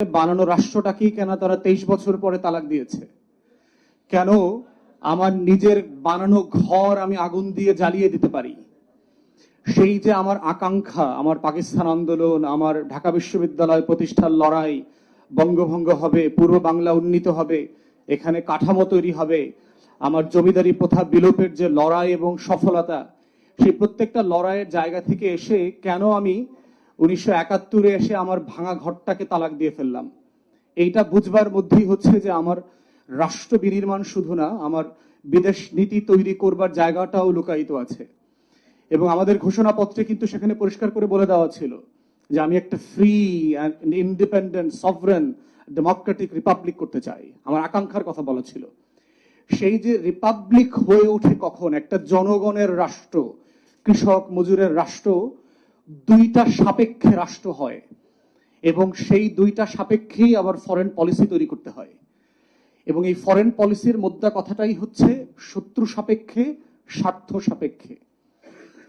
বানানো রাষ্ট্রটাকেই কেন তারা তেইশ বছর পরে তালাক দিয়েছে? কেন আমার নিজের বানানো ঘর আমি আগুন দিয়ে জ্বালিয়ে দিতে পারি? সেই যে আমার আকাঙ্ক্ষা, আমার পাকিস্তান আন্দোলন, আমার ঢাকা বিশ্ববিদ্যালয় প্রতিষ্ঠার লড়াই বঙ্গভঙ্গ হবে, পূর্ব বাংলা উন্নীত হবে, এখানে কাঠামো তৈরি হবে, আমার জমিদারি প্রথা বিলোপের যে লড়াই এবং সফলতা, সেই প্রত্যেকটা লড়াইয়ের জায়গা থেকে এসে কেন আমি উনিশশো একাত্তরে এসে আমার ভাঙা ঘরটাকে তালাক দিয়ে ফেললাম। এইটা বুঝবার মধ্যেই হচ্ছে যে আমার রাষ্ট্র বিনির্মাণ শুধু না, আমার বিদেশ নীতি তৈরি করবার জায়গাটাও লুকায়িত আছে। এবং আমাদের ঘোষণাপত্রে কিন্তু সেখানে পরিষ্কার করে বলে দেওয়া ছিল যে আমি একটা free independent sovereign democratic republic করতে চাই। আমার আকাঙ্ক্ষার কথা বলা ছিল। সেই যে রিপাবলিক হয়ে ওঠে কখন? একটা জনগণের রাষ্ট্র, কৃষক, মজুরের রাষ্ট্র দুইটা সাপেক্ষে রাষ্ট্র হয় এবং সেই দুইটা সাপেক্ষেই আবার ফরেন পলিসি তৈরি করতে হয়। এবং এই ফরেন পলিসির মোদ্দা কথাটাই হচ্ছে শত্রু সাপেক্ষে, স্বার্থ সাপেক্ষে,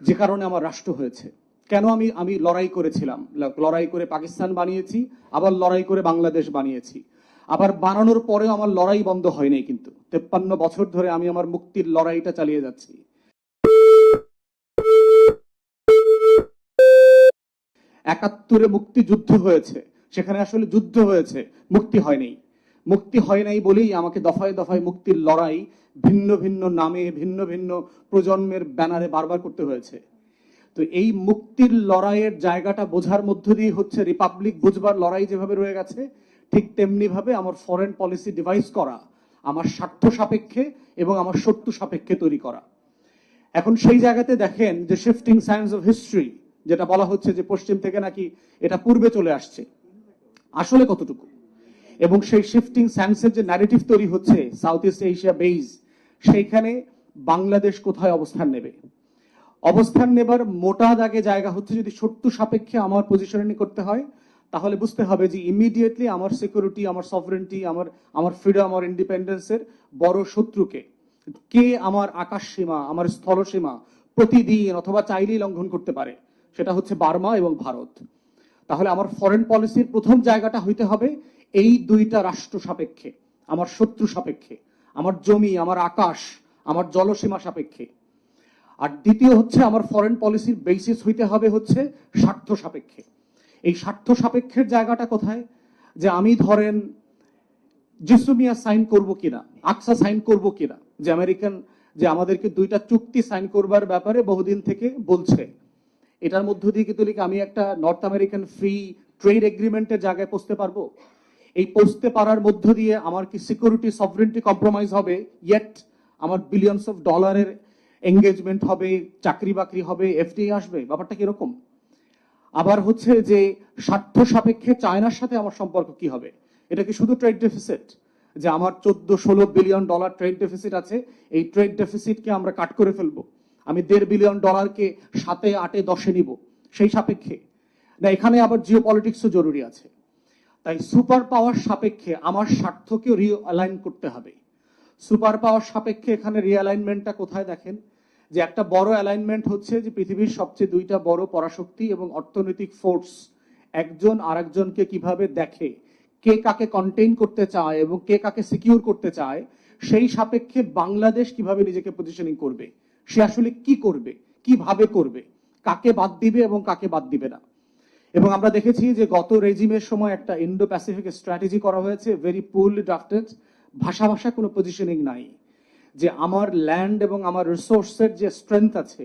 যে কারণে আমার রাষ্ট্র হয়েছে। কেন আমি আমি লড়াই করেছিলাম? লড়াই করে পাকিস্তান বানিয়েছি, আবার লড়াই করে বাংলাদেশ বানিয়েছি। আবার বানানোর পরেও আমার লড়াই বন্ধ হয়নি কিন্তু। তেপ্পান্ন বছর ধরে আমি আমার মুক্তির লড়াইটা চালিয়ে যাচ্ছি। একাত্তরে মুক্তিযুদ্ধ হয়েছে। সেখানে আসলে যুদ্ধ হয়েছে। মুক্তি হয়নি মুক্তি হয় নাই বলেই আমাকে দফায় দফায় মুক্তির লড়াই ভিন্ন ভিন্ন নামে, ভিন্ন ভিন্ন প্রজন্মের ব্যানারে বারবার করতে হয়েছে। তো এই মুক্তির লড়াইয়ের জায়গাটা বোঝার মধ্য দিয়ে হচ্ছে রিপাবলিক বুঝবার লড়াই যেভাবে রয়ে গেছে, ঠিক তেমনি ভাবে আমার ফরেন পলিসি ডিভাইস করা, আমার স্বার্থ সাপেক্ষে এবং আমার শত্রু সাপেক্ষে তৈরি করা। এখন সেই জায়গাতে দেখেন যে শিফটিং সায়েন্স অফ হিস্ট্রি যেটা বলা হচ্ছে যে পশ্চিম থেকে নাকি এটা পূর্বে চলে আসছে। আসলে কতটুকু? এবং সেই শিফটিং সায়েন্সের যে ন্যারেটিভ তৈরি হচ্ছে সাউথ ইস্ট এশিয়া বেইজ সেইখানে বাংলাদেশ কোথায় অবস্থান নেবে? অবস্থান নেবার মোটা দাগে জায়গা হচ্ছে যদি শত্রু সাপেক্ষে আমার পজিশনিং করতে হয়, তাহলে বুঝতে হবে যে ইমিডিয়েটলি আমার সিকিউরিটি আমার সফরেন্টি আমার আমার ফ্রিডম আমার ইন্ডিপেন্ডেন্সের বড় শত্রুকে কে আমার আকাশ সীমা, আমার স্থল সীমা প্রতিদিন অথবা চাইলেই লঙ্ঘন করতে পারে। সেটা হচ্ছে বার্মা এবং ভারত। তাহলে আমার ফরেন পলিসির প্রথম জায়গাটা হইতে হবে এই দুইটা রাষ্ট্র সাপেক্ষে, আমার শত্রু সাপেক্ষে, আমার জমি, আমার আকাশ, আমার জলসীমা সাপেক্ষে। আর দ্বিতীয় হচ্ছে আমার ফরেন পলিসির বেসিস হইতে হবে হচ্ছে স্বার্থ সাপেক্ষে। এই স্বার্থ সাপেক্ষের জায়গাটা কোথায়? যে আমি ধরেন জিসুমিয়া সাইন করব কিনা, আকসা সাইন করব কিনা, যে আমেরিকান, যে আমাদেরকে দুইটা চুক্তি সাইন করবার ব্যাপারে বহুদিন থেকে বলছে। এটার মধ্য দিয়ে কি তুলি কি আমি একটা নর্থ আমেরিকান ফ্রি ট্রেড এগ্রিমেন্টের জায়গায় পৌঁছতে পারব। এই পৌঁছতে পারার মধ্য দিয়ে আমার কি সিকিউরিটি সফরেন্টি কম্প্রোমাইজ হবে? ইয়েট আমার বিলিয়নস অফ ডলারের এঙ্গেজমেন্ট হবে, চাকরি বাকরি হবে এফডিআই আসবে? ব্যাপারটা কীরকম আবার হচ্ছে যে স্বার্থ সাপেক্ষে চায়নার সাথে আমার সম্পর্ক কি হবে? এটা কি শুধু ট্রেড ডেফিসিট যে আমার চোদ্দ ষোলো বিলিয়ন ডলার ট্রেড ডেফিসিট আছে, এই ট্রেড ডেফিসিটকে আমরা কাট করে ফেলব। আমি দেড় বিলিয়ন ডলারকে সাতে, আটে, দশে নিব, সেই সাপেক্ষে। না, এখানে আবার জিও পলিটিক্সও জরুরি আছে। তাই সুপার পাওয়ার সাপেক্ষে আমার স্বার্থকেও রিঅ্যালাইন করতে হবে। সুপার পাওয়ার সাপেক্ষে এখানে রিঅ্যালাইনমেন্টটা কোথায় দেখেন? যে একটা বড় অ্যালাইনমেন্ট হচ্ছে যে পৃথিবীর সবচেয়ে দুইটা বড় পরাশক্তি এবং অর্থনৈতিক ফোর্স একজন আরেকজনকে কীভাবে দেখে, কে কাকে কন্টেইন করতে চায় এবং কে কাকে সিকিউর করতে চায়, সেই সাপেক্ষে বাংলাদেশ কীভাবে নিজেকে পজিশনিং করবে? সে আসলে কি করবে? কীভাবে করবে? কাকে বাদ দিবে এবং কাকে বাদ দিবে না? এবং আমরা দেখেছি যে গত রেজিমের সময় একটা ইন্ডো প্যাসিফিক স্ট্র্যাটেজি করা হয়েছে ভেরি পুরলি ড্রাফটেড ভাষা ভাষা কোনো পজিশনিং নাই। যে আমার ল্যান্ড এবং আমার রিসোর্সের যে স্ট্রেংথ আছে,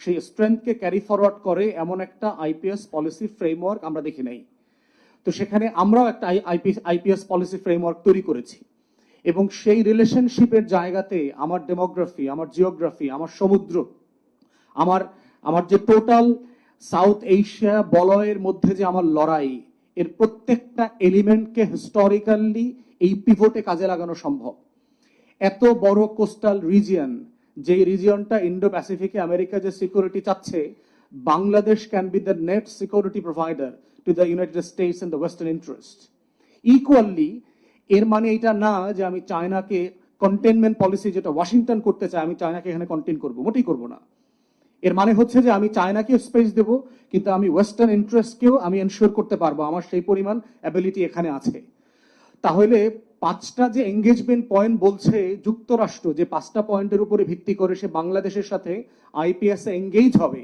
সেই স্ট্রেংথকে ক্যারি ফরওয়ার্ড করে এমন একটা আইপিএস পলিসি ফ্রেমওয়ার্ক আমরা দেখি নাই। তো সেখানে আমরাও একটা আইপিএস পলিসি ফ্রেমওয়ার্ক তৈরি করেছি। এবং সেই রিলেশনশিপের জায়গাতে আমার ডেমোগ্রাফি, আমার জিওগ্রাফি, আমার সমুদ্র, আমার আমার যে টোটাল সাউথ এশিয়া বলয়ের মধ্যে যে আমার লড়াই, এর প্রত্যেকটা এলিমেন্টকে হিস্টোরিক্যালি এই পিভোটে কাজে লাগানো সম্ভব। এত বড় কোস্টাল রিজিয়ন যে রিজিয়নটা ইন্ডো প্যাসিফিকে আমেরিকা যে সিকিউরিটি চাচ্ছে, Bangladesh can be the net security provider to the United States and the western interest equally এর মানে এটা না যে আমি চায়নাকে কন্টেনমেন্ট পলিসি যেটা ওয়াশিংটন করতে চায়, আমি চায়নাকে এখানে কন্টেন করব, মোটেই করব না। এর মানে হচ্ছে যে আমি চায়নাকে স্পেস দেব, কিন্তু আমি ওয়েস্টার্ন ইন্টারেস্টকেও আমি এনশিওর করতে পারব, আমার সেই পরিমাণ অ্যাবিলিটি এখানে আছে। তাহলে পাঁচটা যে এঙ্গেজমেন্ট পয়েন্ট বলছে যুক্তরাষ্ট্র, যে পাঁচটা পয়েন্টের উপরে ভিত্তি করে সে বাংলাদেশের সাথে আইপিএস এঙ্গেজ হবে,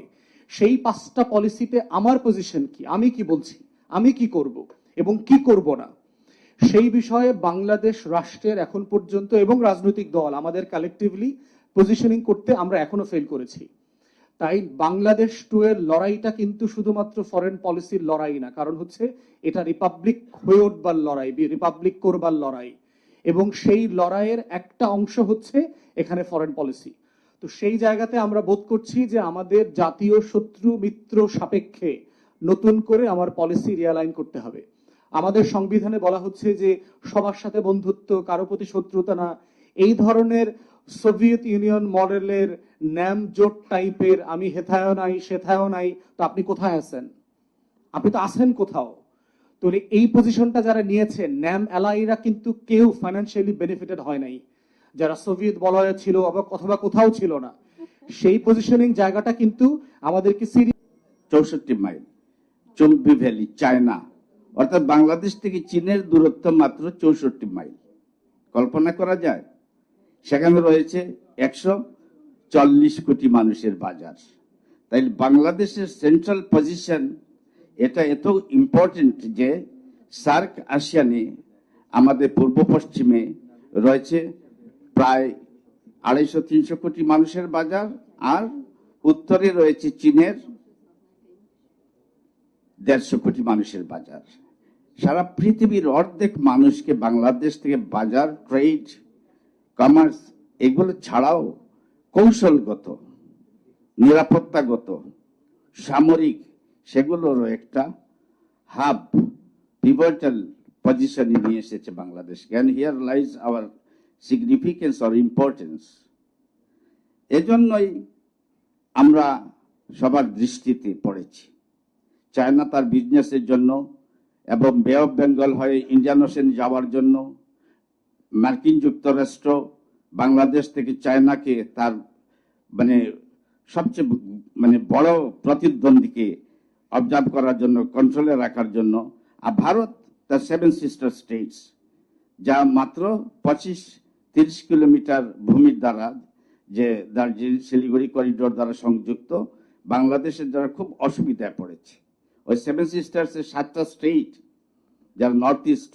সেই পাঁচটা পলিসিতে আমার পজিশন কি? আমি কি বলছি? আমি কি করব? এবং কি করব না? সেই বিষয়ে বাংলাদেশ রাষ্ট্রের এখন পর্যন্ত এবং রাজনৈতিক দল আমাদের কালেকটিভলি পজিশনিং করতে আমরা এখনও ফেল করেছি। তাই বাংলাদেশ টু এর লড়াইটা কিন্তু শুধুমাত্র ফরেন পলিসির লড়াই না, কারণ হচ্ছে এটা রিপাবলিক হয়ে উঠবার লড়াই রিপাবলিক করবার লড়াই। এবং সেই লড়াইয়ের একটা অংশ হচ্ছে এখানে ফরেন পলিসি তো সেই জায়গাতে আমরা বোধ করছি যে আমাদের জাতীয় শত্রু মিত্র সাপেক্ষে নতুন করে আমার পলিসি রিয়ালাইন করতে হবে। আমাদের সংবিধানে বলা হচ্ছে যে সবার সাথে বন্ধুত্ব, কারও প্রতি শত্রুতা না। এই ধরনের সোভিয়েত ইউনিয়ন মডেলের ন্যাম জোট টাইপের আমি হেথায়ও নাই, সেথায়ও নাই, তো আপনি কোথায় আছেন? আপনি তো আছেন কোথাও। তো এই পজিশনটা যারা নিয়েছেন, ন্যাম অ্যালাইরা কিন্তু কেউ ফাইন্যান্সিয়ালি বেনিফিটেড হয় নাই। যারা সোভিয়েত বলয়ে ছিল অথবা কোথাও ছিল না। সেই পজিশনিং জায়গাটা কিন্তু আমাদেরকে সিরিয়াস চৌষট্টি মাইল চম্পি ভ্যালি, চায়না। অর্থাৎ বাংলাদেশ থেকে চীনের দূরত্ব মাত্র চৌষট্টি মাইল। কল্পনা করা যায়, সেখানে রয়েছে একশো চল্লিশ কোটি মানুষের বাজার। তাই বাংলাদেশের সেন্ট্রাল পজিশন এটা এত ইম্পর্টেন্ট যে সার্ক আসিয়ানে আমাদের পূর্ব পশ্চিমে রয়েছে প্রায় আড়াইশো তিনশো কোটি মানুষের বাজার আর উত্তরে রয়েছে চীনের দেড়শো কোটি মানুষের বাজার। সারা পৃথিবীর অর্ধেক মানুষকে বাংলাদেশ থেকে বাজার ট্রেড কমার্স এগুলো ছাড়াও কৌশলগত, নিরাপত্তাগত, সামরিক সেগুলোরও একটা হাব পিভটাল পজিশনে নিয়ে এসেছে Bangladesh. Can here lies our significance or importance এজন্যই আমরা সবার দৃষ্টিতে পড়েছি। চায়না তার বিজনেসের জন্য এবং বে অফ বেঙ্গল হয়ে ইন্ডিয়ান ওশেন যাওয়ার জন্য। মার্কিন যুক্তরাষ্ট্র বাংলাদেশ থেকে চায়নাকে তার মানে সবচেয়ে মানে বড় প্রতিদ্বন্দ্বীকে অবজার্ভ করার জন্য কন্ট্রোলে রাখার জন্য। আর ভারত তার সেভেন সিস্টার স্টেটস যা মাত্র পঁচিশ, তিরিশ কিলোমিটার ভূমির দ্বারা, যে দার্জিলিং, শিলিগুড়ি করিডোর দ্বারা সংযুক্ত, বাংলাদেশের দ্বারা খুব অসুবিধায় পড়েছে। ওই সেভেন সিস্টার্সের সাতটা স্টেট যারা নর্থ ইস্ট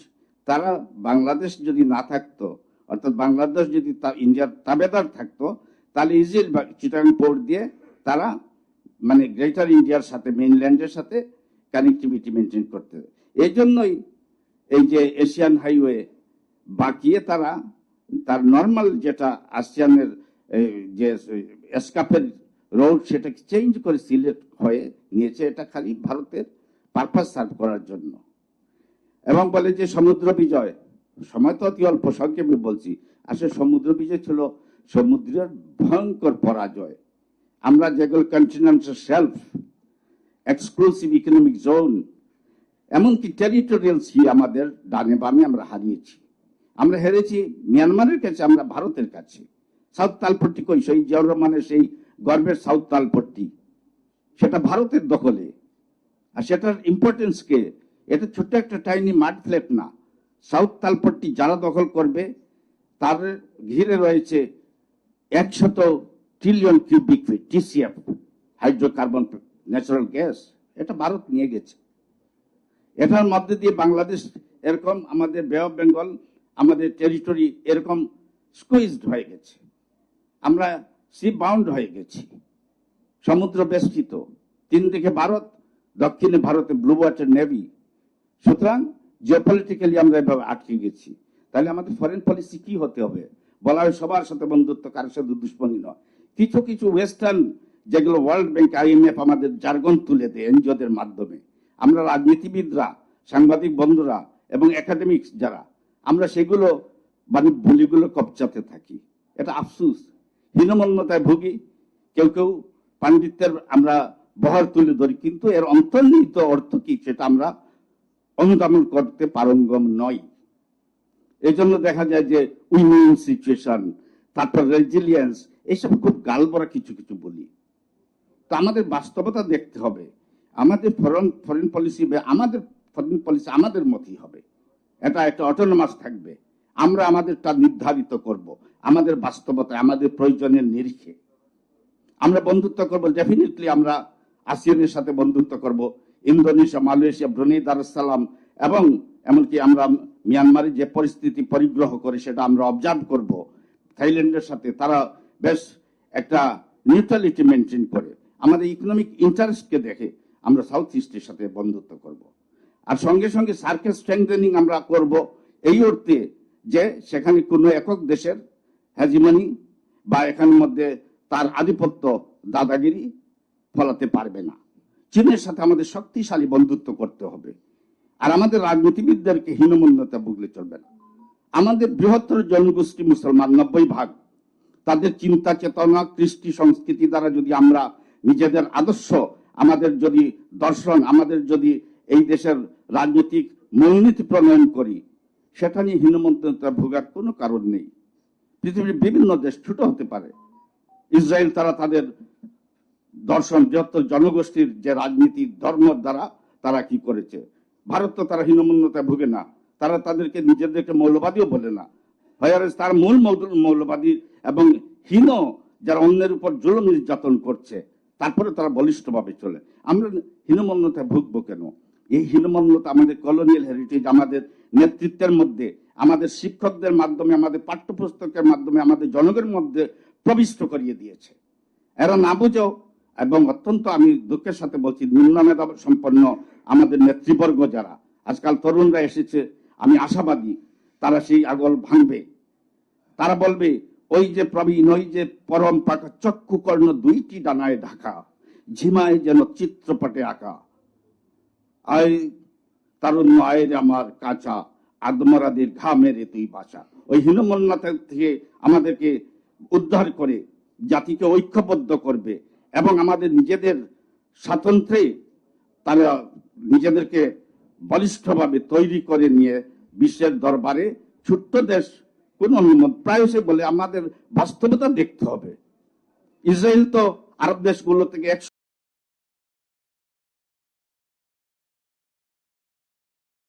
তারা বাংলাদেশ যদি না থাকতো, অর্থাৎ বাংলাদেশ যদি ইন্ডিয়ার তাবেদার থাকতো, তাহলে ইজিল চিটাং পোর্ট দিয়ে তারা মানে গ্রেটার ইন্ডিয়ার সাথে মেইনল্যান্ডের সাথে কানেক্টিভিটি মেনটেন করতে। এই জন্যই এই যে এশিয়ান হাইওয়ে বাকিয়ে তারা তার নর্মাল যেটা আসিয়ানের যে এসকাপের রোড সেটাকে চেঞ্জ করে সিলেক্ট হয়ে নিয়েছে এটা খালি ভারতের পারপাস সার্ভ করার জন্য। এবং বলে যে সমুদ্র বিজয়, সময় তো অতি অল্প, সংক্ষেপে বলছি। আসলে সমুদ্র বিজয় ছিল সমুদ্রের ভয়ঙ্কর পরাজয়। আমরা যেগুলো continental shelf exclusive economic zone এমনকি টেরিটোরিয়াল সি আমাদের ডানে বামে আমরা হারিয়েছি। আমরা হেরেছি মিয়ানমারের কাছে, আমরা ভারতের কাছে। সাউথ তালপট্টি কই সেই জিয়াউর রহমানের সেই গর্বের সাউথ তালপট্টি সেটা ভারতের দখলে। আর সেটার ইম্পর্টেন্স কে? এটা ছোট্ট একটা টাইনি মাড ফ্ল্যাট না। সাউথ তালপট্টি যারা দখল করবে, তার ঘিরে রয়েছে একশত trillion cubic feet TCF hydrocarbon natural gas এটা ভারত নিয়ে গেছে। এটার মধ্যে দিয়ে বাংলাদেশ এরকম, আমাদের বে অফ বেঙ্গল আমাদের টেরিটরি এরকম স্কুইজড হয়ে গেছে। আমরা সি বাউন্ড হয়ে গেছি। সমুদ্র বেষ্টিত। তিন দিকে ভারত, দক্ষিণে ভারতে ব্লু ওয়াটার নেভি সুতরাং জিওপলিটিক্যালি আমরা এভাবে আটকে গেছি। তাহলে আমাদের ফরেন পলিসি কি হতে হবে? বলা হয় সবার সাথে বন্ধুত্ব, কারোর সাথে দুশ্মনী নয়। কিছু কিছু ওয়েস্টার্ন যেগুলো ওয়ার্ল্ড ব্যাংক আইএমএফ আমাদের জার্গন তুলে দেয় এনজিওদের মাধ্যমে। আমরা রাজনীতিবিদরা, সাংবাদিক বন্ধুরা এবং একাডেমিক্স যারা, আমরা সেগুলো মানে বলিগুলো কবচাতে থাকি। এটা আফসুস। হীনমন্যতায় ভুগি। কেউ কেউ পাণ্ডিত্যের আমরা বহর তুলে ধরি, কিন্তু এর অন্তর্নিহিত অর্থ কি সেটা আমরা অনুধাবন করতে পারঙ্গম নয় এই জন্য দেখা যায় যে উইনিং সিচুয়েশন, তারপর রেজিলিয়েন্স এইসব খুব গালবরা কিছু কিছু বলি। তো আমাদের বাস্তবতা দেখতে হবে। আমাদের ফরেন ফরেন পলিসি আমাদের ফরেন পলিসি আমাদের মতই হবে। এটা একটা অটোনমাস থাকবে। আমরা আমাদেরটা নির্ধারিত করব। আমাদের বাস্তবতা, আমাদের প্রয়োজনের নিরিখে। আমরা বন্ধুত্ব করব ডেফিনেটলি আমরা আসিয়ানের সাথে বন্ধুত্ব করব। ইন্দোনেশিয়া, মালয়েশিয়া, ব্রুনেই দারুসালাম এবং এমনকি আমরা মিয়ানমারে যে পরিস্থিতি পরিগ্রহ করে সেটা আমরা অবজার্ভ করব। থাইল্যান্ডের সাথে তারা বেশ একটা নিউট্রালিটি মেনটেন করে। আমাদের ইকোনমিক ইন্টারেস্টকে দেখে আমরা সাউথ ইস্টের সাথে বন্ধুত্ব করব। আর সঙ্গে সঙ্গে সার্কেল স্ট্রেংথেনিং আমরা করব এই অর্থে যে সেখানে কোনো একক দেশের হ্যাজিমনি বা এখানের মধ্যে তার আধিপত্য দাদাগিরি ফলাতে পারবে না। চীনের সাথে আমাদের শক্তিশালী বন্ধুত্ব করতে হবে। আর আমাদের রাজনীতিবিদদেরকে হীনমন্যতা ভুগলে চলবে না। আমাদের বৃহত্তর জনগোষ্ঠী মুসলমান, নব্বই ভাগ। তাদের চিন্তা, চেতনা, কৃষ্টি, সংস্কৃতি দ্বারা যদি আমরা নিজেদের আদর্শ, আমাদের যদি দর্শন, আমাদের যদি এই দেশের রাজনৈতিক মূলনীতি প্রণয়ন করি, সেটা নিয়ে হীনমন্যতা ভোগার কোনো কারণ নেই। পৃথিবীর বিভিন্ন দেশ ছোট হতে পারে। ইসরায়েল তারা তাদের দর্শন, বৃহত্তর জনগোষ্ঠীর যে রাজনীতি, ধর্ম দ্বারা তারা কি করেছে? ভারত তো তারা হীনমন্যতায় ভুগে না। তারা তাদেরকে নিজেদেরকে মৌলবাদীও বলে না। হয়ারেস তার মূল মৌল- মৌলবাদী এবং হীন, যারা অন্যের উপর জুলুম নির্যাতন করছে, তারপরে তারা বলিষ্ঠভাবে চলে। আমরা হীনমন্যতায় ভুগবো কেন? এই হীনমন্যতা আমাদের কলোনিয়াল হেরিটেজ আমাদের নেতৃত্বের মধ্যে, আমাদের শিক্ষকদের মাধ্যমে, আমাদের পাঠ্যপুস্তকের মাধ্যমে, আমাদের জনগণের মধ্যে প্রবিষ্ট করিয়ে দিয়েছে। এরা না বুঝেও এবং অত্যন্ত আমি দুঃখের সাথে বলছি নিম্ন মেধা সম্পন্ন আমাদের নেতৃবর্গ যারা। আজকাল তরুণরা এসেছে, আমি আশাবাদী তারা সেই আগল ভাঙবে। তারা বলবে, ওই যে প্রবীণ, ওই যে পরম পাকা চক্ষু কর্ণ দুইটি ডানায় ঢাকা, ঝিমায় যেন চিত্রপটে আঁকা। আয় তারুণ্য আয়ের আমার কাঁচা, আদমরাদের ঘা মেরে তুই বাঁচা। ওই হীনমন্যতা থেকে আমাদেরকে উদ্ধার করে জাতিকে ঐক্যবদ্ধ করবে এবং আমাদের নিজেদের স্বাতন্ত্রে তারা নিজেদেরকে বলিষ্ঠভাবে তৈরি করে নিয়ে বিশ্বের দরবারে ছোট্ট দেশ কোন অনুমত প্রায়শই বলে আমাদের বাস্তবতা দেখতে হবে। ইসরায়েল তো আরব দেশগুলো থেকে